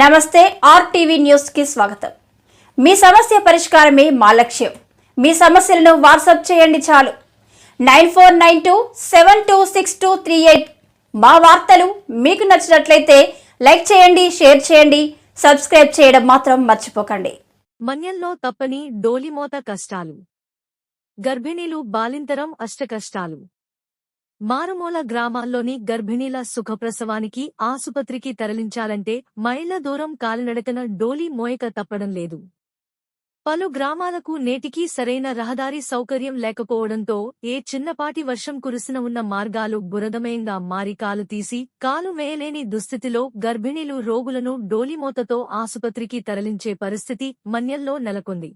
నమస్తే ఆర్టీవీ న్యూస్కి స్వాగతం. మీ సమస్య పరిష్కారమే మా లక్ష్యం. మీ సమస్యలను వాట్సాప్ చేయండి చాలు. Nine four nine two seven two six two three eight మా వార్తలు మీకు నచ్చినట్లయితే లైక్ చేయండి షేర్ చేయండి సబ్స్క్రైబ్ చేయడం మాత్రం మర్చిపోకండి. మన్యంలో తప్పని డోలిమోత కష్టాలు. గర్భిణీలు బాలింతరం అష్టకష్టాలు. మారుమూల గ్రామాల్లోని గర్భిణీల సుఖప్రసవానికి ఆసుపత్రికి తరలించాలంటే మైళ్ళ దూరం కాలినడకన డోలి మోయక తప్పడం లేదు. పలు గ్రామాలకు నేటికీ సరైన రహదారి సౌకర్యం లేకపోవడంతో ఏ చిన్నపాటి వర్షం కురిసిన ఉన్న మార్గాలు బురదమయంగా మారి కాలు తీసి కాలు వేయలేని దుస్థితిలో గర్భిణీలు రోగులను డోలిమోతతో ఆసుపత్రికి తరలించే పరిస్థితి మన్యంలో నెలకొంది.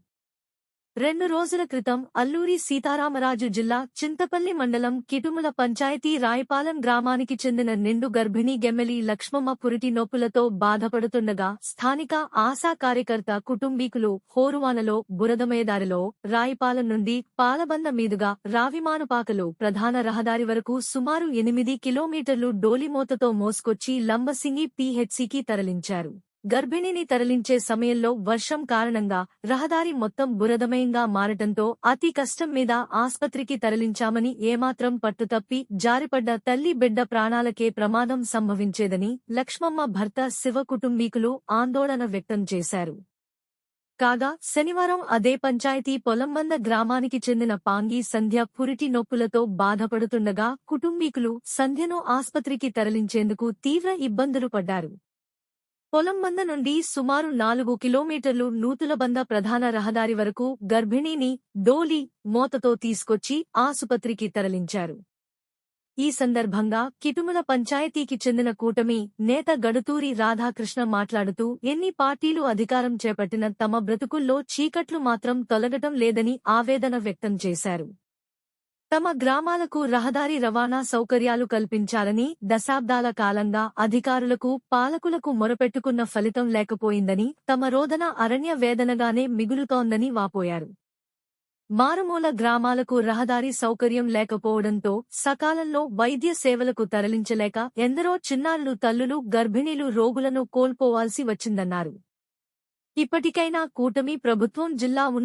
రెండు రోజుల క్రితం అల్లూరి సీతారామరాజు జిల్లా చింతపల్లి మండలం కిటుముల పంచాయతీ రాయపాలెం గ్రామానికి చెందిన నిండు గర్భిణీ గెమ్మెలి లక్ష్మమ్మ పురిటి నొప్పులతో బాధపడుతుండగా స్థానిక ఆశా కార్యకర్త కుటుంబీకులు హోరువానలో బురదమేదారిలో రాయపాలెం నుండి పాలబంద మీదుగా రావిమానుపాకలు ప్రధాన రహదారి వరకు సుమారు ఎనిమిది కిలోమీటర్లు డోలిమోతతో మోసుకొచ్చి లంబసింగి పీహెచ్సికి తరలించారు. గర్భిణిని తరలించే సమయంలో వర్షం కారణంగా రహదారి మొత్తం బురదమయంగా మారటంతో అతి కష్టం మీద ఆస్పత్రికి తరలించామని ఏమాత్రం పట్టుతప్పి జారిపడ్డ తల్లి బిడ్డ ప్రాణాలకే ప్రమాదం సంభవించేదని లక్ష్మమ్మ భర్త శివ కుటుంబీకులు ఆందోళన వ్యక్తం చేశారు. కాగా శనివారం అదే పంచాయతీ పొలంబంద గ్రామానికి చెందిన పాంగి సంధ్య పురిటి నొప్పులతో బాధపడుతుండగా కుటుంబీకులు సంధ్యను ఆస్పత్రికి తరలించేందుకు తీవ్ర ఇబ్బందులు పడ్డారు. పొలంబంద నుండి సుమారు నాలుగు కిలోమీటర్లు నూతులబంద ప్రధాన రహదారి వరకు గర్భిణీని డోలి మోతతో తీసుకొచ్చి ఆసుపత్రికి తరలించారు. ఈ సందర్భంగా కిటుముల పంచాయతీకి చెందిన కూటమి నేత గడుతూరి రాధాకృష్ణ మాట్లాడుతూ ఎన్ని పార్టీలు అధికారం చేపట్టిన తమ బ్రతుకుల్లో చీకట్లు మాత్రం తొలగటం లేదని ఆవేదన వ్యక్తం చేశారు. తమ గ్రామాలకు రహదారి రవాణా సౌకర్యాలు కల్పించాలని దశాబ్దాల కాలంగా అధికారులకు పాలకులకు మొరపెట్టుకున్న ఫలితం లేకపోయిందని తమ రోదన అరణ్య వేదనగానే మిగులుతోందని వాపోయారు. మారుమూల గ్రామాలకు రహదారి సౌకర్యం లేకపోవడంతో సకాలంలో వైద్య సేవలకు తరలించలేక ఎందరో చిన్నారులు తల్లులు గర్భిణీలు రోగులను కోల్పోవాల్సి వచ్చిందన్నారు. ఇప్పటికైనా కూటమి ప్రభుత్వం జిల్లా ఉన్న